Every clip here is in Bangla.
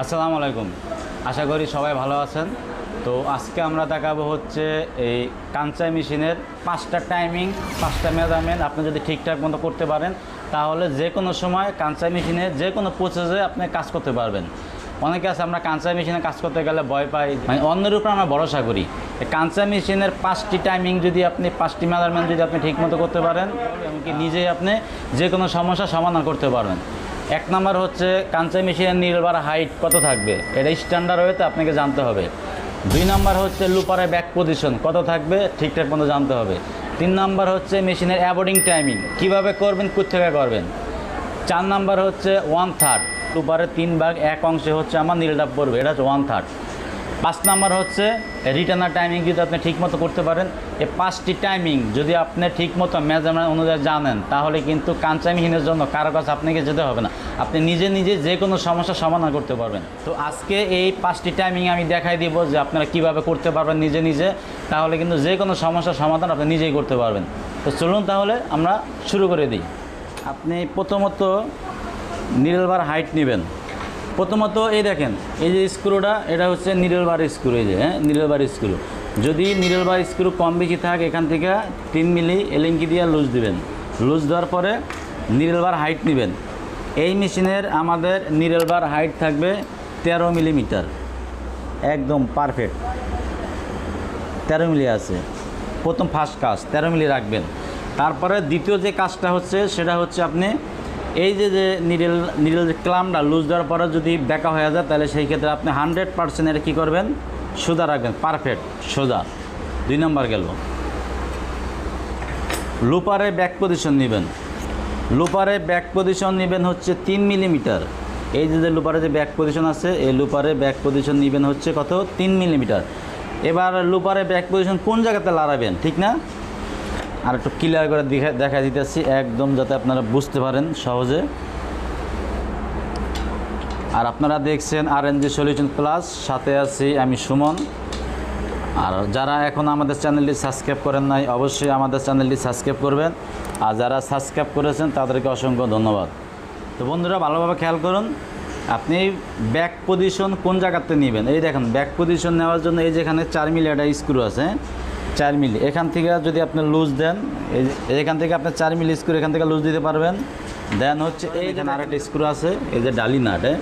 আসসালামু আলাইকুম। আশা করি সবাই ভালো আছেন। তো আজকে আমরা দেখাবো হচ্ছে এই কাঞ্চাই মেশিনের পাঁচটা টাইমিং পাঁচটা মেজারমেন্ট আপনি যদি ঠিকঠাক মতো করতে পারেন, তাহলে যে কোনো সময় কাঞ্চাই মেশিনে যে কোনো প্রসেসে আপনি কাজ করতে পারবেন। অনেকে আছে, আমরা কাঞ্চা মেশিনে কাজ করতে গেলে ভয় পাই। মানে অন্যের উপর আমরা ভরসা করি। এই কাঞ্চা মেশিনের পাঁচটি টাইমিং যদি আপনি, পাঁচটি মেজারমেন্ট যদি আপনি ঠিকমতো করতে পারেন, এমনকি নিজেই আপনি যে কোনো সমস্যার সমাধান করতে পারবেন। এক নাম্বার হচ্ছে কাঞ্চে মেশিনের নির্বার হাইট কত থাকবে? এটা স্ট্যান্ডার্ড হয়েতে আপনাকে জানতে হবে। দুই নাম্বার হচ্ছে লুপারের ব্যাক পজিশন কত থাকবে? ঠিকঠাক মতো জানতে হবে। তিন নাম্বার হচ্ছে মেশিনের অ্যাবোর্ডিং টাইমিং কীভাবে করবেন? কোথেকে করবেন? চার নাম্বার হচ্ছে ওয়ান থার্ড লুপারের তিন ভাগ এক অংশে হচ্ছে আমার নীলটা পড়বে। এটা হচ্ছে ওয়ান থার্ড পাঁচ নাম্বার হচ্ছে রিটার্নার টাইমিং যদি আপনি ঠিকমতো করতে পারেন এই পাঁচটি টাইমিং যদি আপনি ঠিকমতো মেজারমেন্ট অনুযায়ী জানেন, তাহলে কিন্তু কাঞ্চামিহীনের জন্য কারও কাছে আপনাকে যেতে হবে না। আপনি নিজে নিজে যে কোনো সমস্যার সমাধান করতে পারবেন। তো আজকে এই পাঁচটি টাইমিং আমি দেখাই দিব যে আপনারা কীভাবে করতে পারবেন নিজে নিজে, তাহলে কিন্তু যে কোনো সমস্যার সমাধান আপনি নিজেই করতে পারবেন। তো চলুন তাহলে আমরা শুরু করে দিই। আপনি প্রথমত নিরেলবার হাইট নেবেন। প্রথমত এই দেখেন, এই যে স্ক্রুটা, এটা হচ্ছে নিরেলবার স্ক্রু এই যে হ্যাঁ নিরেলবার স্ক্রু যদি নিরেলবার স্ক্রু কম বেশি থাকে, এখান থেকে তিন মিলি এলিঙ্কি দিয়ে লুজ দিবেন। লুজ দেওয়ার পরে নিরেলবার হাইট নেবেন। এই মেশিনের আমাদের নিরেলবার হাইট থাকবে তেরো মিলিমিটার। একদম পারফেক্ট তেরো মিলি আছে। প্রথম ফার্স্ট কাজ তেরো মিলি রাখবেন। তারপরে দ্বিতীয় যে কাজটা হচ্ছে, সেটা হচ্ছে আপনি এই যে যে নিডেল নিডেল যে ক্লামটা লুজ দেওয়ার পরে যদি বেঁকা হয়ে যায়, তাহলে সেই ক্ষেত্রে আপনি হান্ড্রেড পার্সেন্ট এটা কী করবেন? সোজা রাখবেন পারফেক্ট সোজা। দুই নম্বর গেল। লুপারে ব্যাক পজিশন নেবেন। লুপারে ব্যাক পজিশন নেবেন হচ্ছে তিন মিলিমিটার এই যে যে লুপারে যে ব্যাক পজিশন আছে, এই লুপারে ব্যাক পজিশন নেবেন হচ্ছে কত? তিন মিলিমিটার এবার লুপারে ব্যাক পজিশন কোন জায়গাতে লড়াবেন, ঠিক না? আর একটু ক্লিয়ার করে দেখা দিতেছি, একদম যাতে আপনারা বুঝতে পারেন সহজে। আর আপনারা দেখছেন R N G solution plus সাথে আছি আমি সুমন। আর যারা এখন আমাদের চ্যানেলটি সাবস্ক্রাইব করেন নাই, অবশ্যই আমাদের চ্যানেলটি সাবস্ক্রাইব করবেন। আর যারা সাবস্ক্রাইব করেছেন, তাদেরকে অসংখ্য ধন্যবাদ। তো বন্ধুরা, ভালোভাবে খেয়াল করুন, আপনি ব্যাক পজিশন কোন জায়গাতে নেবেন? এই দেখেন ব্যাক পজিশন নেওয়ার জন্য এই যেখানে চার মিলি একটা স্ক্রু আছে? চার মিলি। এখান থেকে যদি আপনি লুজ দেন এই এখান থেকে আপনি চার মিলি স্ক্রু এখান থেকে লুজ দিতে পারবেন। দেন হচ্ছে এই যেখানে আরেকটা স্ক্রু আছে এই যে ডালি নাট হ্যাঁ?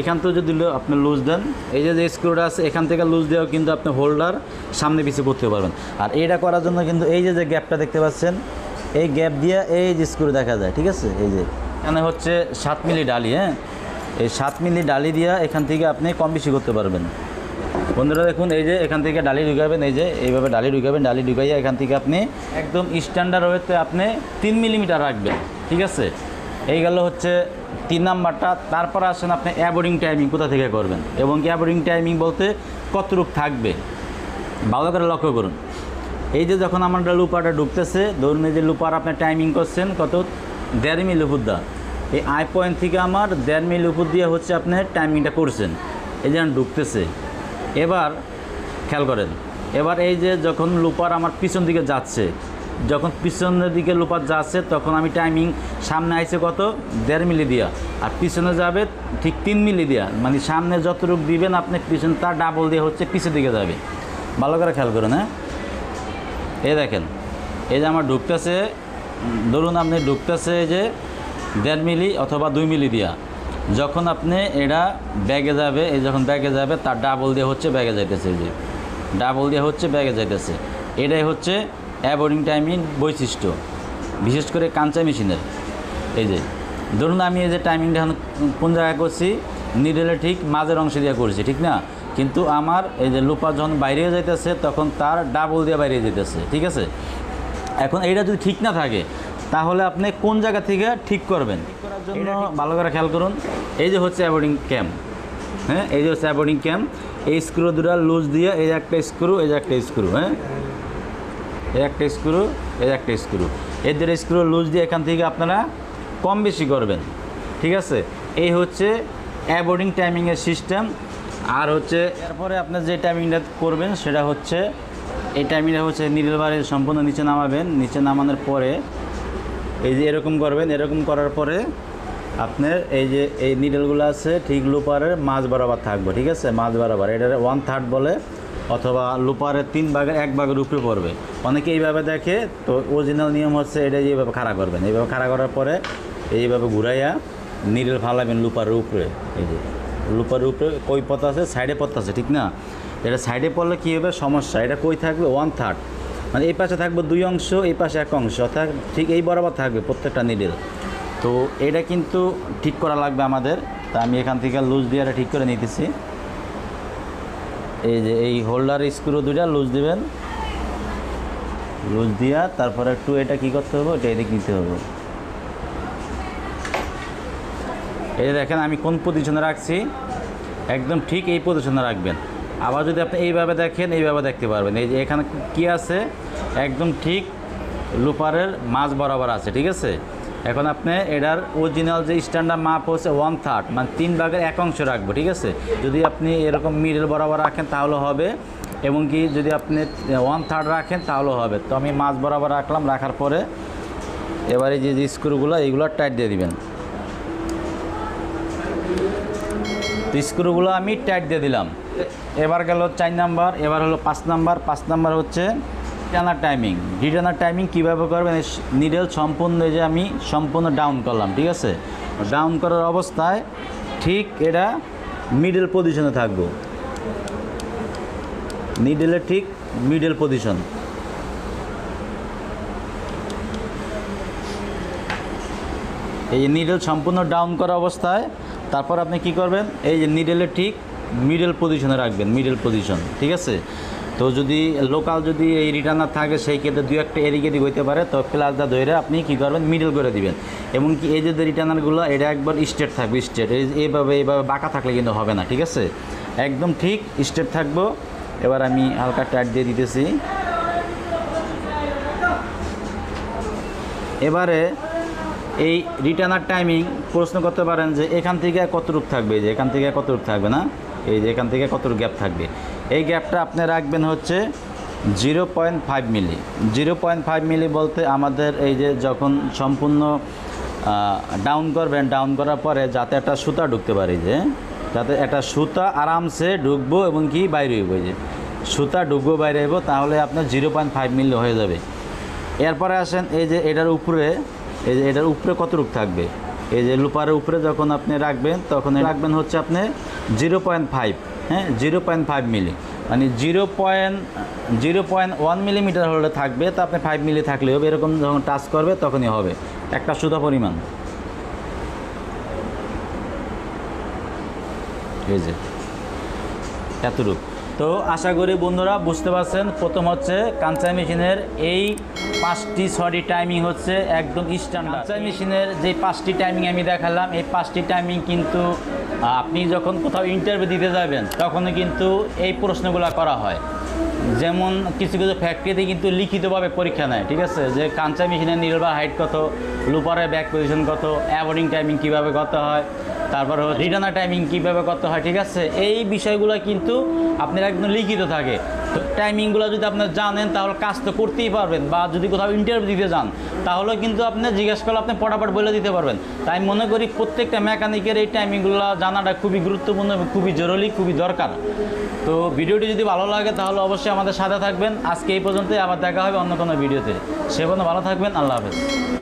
এখান থেকে যদি আপনি লুজ দেন এই যে যে স্ক্রুটা আছে এখান থেকে লুজ দেওয়া কিন্তু আপনি হোল্ডার সামনে পিছিয়ে করতে পারবেন। আর এটা করার জন্য কিন্তু এই যে যে গ্যাপটা দেখতে পাচ্ছেন এই গ্যাপ দিয়ে এই যে স্ক্রু দেখা যায় ঠিক আছে? এই যে এখানে হচ্ছে সাত মিলি ডালি হ্যাঁ? এই সাত মিলি ডালি দিয়া এখান থেকে আপনি কম বেশি করতে পারবেন। বন্ধুরা দেখুন, এই যে এখান থেকে ডালি ঢুকাবেন, এই যে এইভাবে ডালি ঢুকাবেন, ডালি ঢুকাইয়া এখান থেকে আপনি একদম স্ট্যান্ডার্ড ওয়েতে আপনি তিন মিলিমিটার রাখবেন, ঠিক আছে? এই গেল হচ্ছে তিন নাম্বারটা, তারপর আসেন আপনি অ্যাবোর্ডিং টাইমিং কোথা থেকে করবেন? এবং কি অ্যাবোর্ডিং টাইমিং বলতে কতটুক থাকবে? ভালো করে লক্ষ্য করুন। এই যে যখন আমার লুপাটা ঢুকতেছে, ধরুন এই যে লুপার আপনি টাইমিং করছেন, কত? দেড় মিল উপর দা। এই আই পয়েন্ট থেকে আমার দেড় মিল উপর দিয়ে হচ্ছে আপনি টাইমিংটা করছেন। এই যে ঢুকতেছে। এবার খেয়াল করেন, এবার এই যে যখন লুপার আমার পিছন দিকে যাচ্ছে, যখন পিছনের দিকে লুপার যাচ্ছে, তখন আমি টাইমিং সামনে আইছে কত? দেড় মিলি দিয়া। আর পিছনে যাবে ঠিক তিন মিলি দিয়া। মানে সামনে যতটুকু দিবেন আপনি পিছনে, তার ডাবল দিয়ে হচ্ছে পিছের দিকে যাবে। ভালো করে খেয়াল করুন হ্যাঁ? এই দেখেন, এই যে আমার ঢুকতেছে ধরুন আপনি ঢুকতেছে যে দেড় মিলি অথবা দুই মিলি দিয়া। যখন আপনি এটা ব্যাগে যাবে, এই যখন ব্যাগে যাবে, তার ডাবল দিয়ে হচ্ছে ব্যাগে যাইতেছে এই যে। ডাবল দিয়ে হচ্ছে ব্যাগে যাইতেছে। এটাই হচ্ছে অ্যাবোর্ডিং টাইমিং বৈশিষ্ট্য, বিশেষ করে কাঞ্চা মেশিনের। এই যে, ধরুন আমি এই যে টাইমিংটা এখন কোন জায়গায় করছি? নিডেলে ঠিক মাঝের অংশ দিয়ে করছি, ঠিক না? কিন্তু আমার এই যে লুপা যখন বাইরে যাইতেছে, তখন তার ডাবল দিয়ে বাইরে যেতেছে ঠিক আছে? এখন এইটা যদি ঠিক না থাকে, তাহলে আপনি কোন জায়গা থেকে ঠিক করবেন? জন্য ভালো করে খেয়াল করুন। এই যে হচ্ছে অ্যাবোর্ডিং ক্যাম্প হ্যাঁ? এই যে হচ্ছে অ্যাবোর্ডিং ক্যাম্প এই স্ক্রু দুটা লুজ দিয়ে এই একটা স্ক্রু, এই একটা স্ক্রু হ্যাঁ? এই একটা স্ক্রু, এই একটা স্ক্রু। এদের স্ক্রু লুজ দিয়ে এখান থেকে আপনারা কম বেশি করবেন, ঠিক আছে? এই হচ্ছে অ্যাবোর্ডিং টাইমিংয়ের সিস্টেম। আর হচ্ছে এরপরে আপনি যে টাইমিংটা করবেন সেটা হচ্ছে, এই টাইমিংটা হচ্ছে নিরেলবারে সম্পূর্ণ নিচে নামাবেন। নিচে নামানোর পরে এই যে এরকম করবেন, এরকম করার পরে আপনার এই যে এই নিডেলগুলো আছে, ঠিক লুপারের মাঝ বরাবর থাকবে, ঠিক আছে? মাঝ বরাবর। এটা ওয়ান থার্ড বলে, অথবা লুপারের তিন ভাগের, এক ভাগের উপরে পড়বে। অনেকে এইভাবে দেখে, তো অরিজিনাল নিয়ম হচ্ছে এটা এইভাবে খাড়া করবেন। এইভাবে খাড়া করার পরে এইভাবে ঘুরাইয়া নিডেল ফালাবেন লুপারের উপরে। এই যে, লুপারের উপরে কই পথ আছে? সাইডে পথ আছে, ঠিক না? এটা সাইডে পড়লে কী হবে? সমস্যা। এটা কই থাকবে? ওয়ান থার্ড মানে এই পাশে থাকবে দুই অংশ, এই পাশে এক অংশ, অর্থাৎ ঠিক এই বরাবর থাকবে প্রত্যেকটা নিডেল তো এটা কিন্তু ঠিক করা লাগবে আমাদের। তা আমি এখান থেকে লুজ দিয়ে এটা ঠিক করে নিতেছি। এই যে এই হোল্ডার স্ক্রু দুইটা লুজ দিবেন। লুজ দিয়া তারপরে একটু এটা কি করতে হবে এটা এদিক নিতে হবে। এই দেখেন আমি কোন পজিশনে রাখছি? একদম ঠিক এই পজিশনে রাখবেন। আবার যদি আপনি এইভাবে দেখেন, এইভাবে দেখতে পারবেন। এই যে এখানে কি আছে? একদম ঠিক লুপারের মাঝ বরাবর আছে, ঠিক আছে? এখন আপনি এটার অরিজিনাল যে স্ট্যান্ডার্ড মাপ হচ্ছে ওয়ান থার্ড মানে তিন ভাগের এক অংশ রাখব, ঠিক আছে? যদি আপনি এরকম মিডল বরাবর রাখেন তাহলে হবে, এবং কি যদি আপনি ওয়ান থার্ড রাখেন তাহলেও হবে। তো আমি মাঝ বরাবর রাখলাম, রাখার পরে এবারে যে যে স্ক্রুগুলো এইগুলো টাইট দিয়ে দিবেন। স্ক্রুগুলো আমি টাইট দিয়ে দিলাম। এবার গেল চার নাম্বার, এবার হলো পাঁচ নাম্বার পাঁচ নাম্বার হচ্ছে রিটার্নার টাইমিং রিটার্নার টাইমিং কীভাবে করবেন নিডেল সম্পূর্ণ যে আমি সম্পূর্ণ ডাউন করলাম, ঠিক আছে? ডাউন করার অবস্থায় ঠিক এটা মিডল পজিশনে থাকব। নিডেলের ঠিক মিডল পজিশন এই যে নিডেল সম্পূর্ণ ডাউন করা অবস্থায়, তারপর আপনি কি করবেন? এই যে নিডেলের ঠিক মিডল পজিশনে রাখবেন মিডল পজিশন ঠিক আছে? তো যদি লোকাল যদি এই রিটার্নার থাকে, সেই ক্ষেত্রে দু একটা এদিকে দিক হইতে পারে। তো প্লাসটা ধরে আপনি কি করবেন? মিডল করে দিবেন। এবং কি এই যে রিটার্নারগুলো, এটা একবার স্টেট থাকবে স্ট্রেট এইভাবে এইভাবে বাঁকা থাকলে কিন্তু হবে না, ঠিক আছে? একদম ঠিক স্টেট থাকব। এবার আমি হালকা টাইট দিয়ে দিতেছি। এবারে এই রিটার্নার টাইমিং প্রশ্ন করতে পারেন যে এখান থেকে কতটুক থাকবে? এই যে এখান থেকে কতটুক থাকবে না? এই যে এখান থেকে কতটুক গ্যাপ থাকবে? এই গ্যাপটা আপনি রাখবেন হচ্ছে zero point five milli zero point five milli বলতে আমাদের এই যে যখন সম্পূর্ণ ডাউন করবেন ডাউন করার পরে যাতে একটা সুতা ঢুকতে পারে যে, যাতে একটা সুতা আরামসে ঢুকবো এবং কি বাইরে হইব যে। সুতা ঢুকবো, বাইরে হইব, তাহলে আপনার জিরো পয়েন্ট ফাইভ মিলি হয়ে যাবে। এরপরে আসেন এই যে এটার উপরে, এই যে এটার উপরে কতটুক থাকবে? এই যে লুপারের উপরে যখন আপনি রাখবেন, তখন রাখবেন হচ্ছে আপনি জিরো পয়েন্ট ফাইভ হ্যাঁ জিরো পয়েন্ট ফাইভ মিলি। মানে zero point zero point one millimetre হলে থাকবে, তো আপনি ফাইভ মিলি থাকলে হবে। এরকম যখন টাচ করবে, তখনই হবে। একটা সুতা পরিমাণ। এই যে, এতটুকু। তো আশা করি বন্ধুরা বুঝতে পারছেন, প্রথম হচ্ছে কাঞ্চাই মেশিনের এই পাঁচটি ছটি টাইমিং হচ্ছে একদম স্ট্যান্ডার্ড কাঞ্চা মেশিনের যে পাঁচটি টাইমিং আমি দেখালাম, এই পাঁচটি টাইমিং কিন্তু আপনি যখন কোথাও ইন্টারভিউ দিতে যাবেন তখনও কিন্তু এই প্রশ্নগুলো করা হয়। যেমন কিছু কিছু ফ্যাক্টরিতে কিন্তু লিখিতভাবে পরীক্ষা নেয়, ঠিক আছে? যে কাঞ্চা মেশিনের নির্ভর হাইট কত লুপারের ব্যাক পজিশন কত অ্যাবোর্ডিং টাইমিং কীভাবে কত হয় তারপর রিটার্নার টাইমিং কীভাবে করতে হয়, ঠিক আছে? এই বিষয়গুলো কিন্তু আপনার একদম লিখিত থাকে। তো টাইমিংগুলো যদি আপনার জানেন, তাহলে কাজ তো করতেই পারবেন। বা যদি কোথাও ইন্টারভিউ দিতে যান, তাহলে কিন্তু আপনি জিজ্ঞেস করলে আপনি পটাপট বলে দিতে পারবেন। তাই মনে করি প্রত্যেকটা মেকানিকের এই টাইমিংগুলো জানাটা খুবই গুরুত্বপূর্ণ খুবই জরুরি, খুবই দরকার। তো ভিডিওটি যদি ভালো লাগে, তাহলে অবশ্যই আমাদের সাথে থাকবেন। আজকে এই পর্যন্তই, আবার দেখা হবে অন্য কোনো ভিডিওতে। সে পর্যন্ত ভালো থাকবেন, আল্লাহ হাফেজ।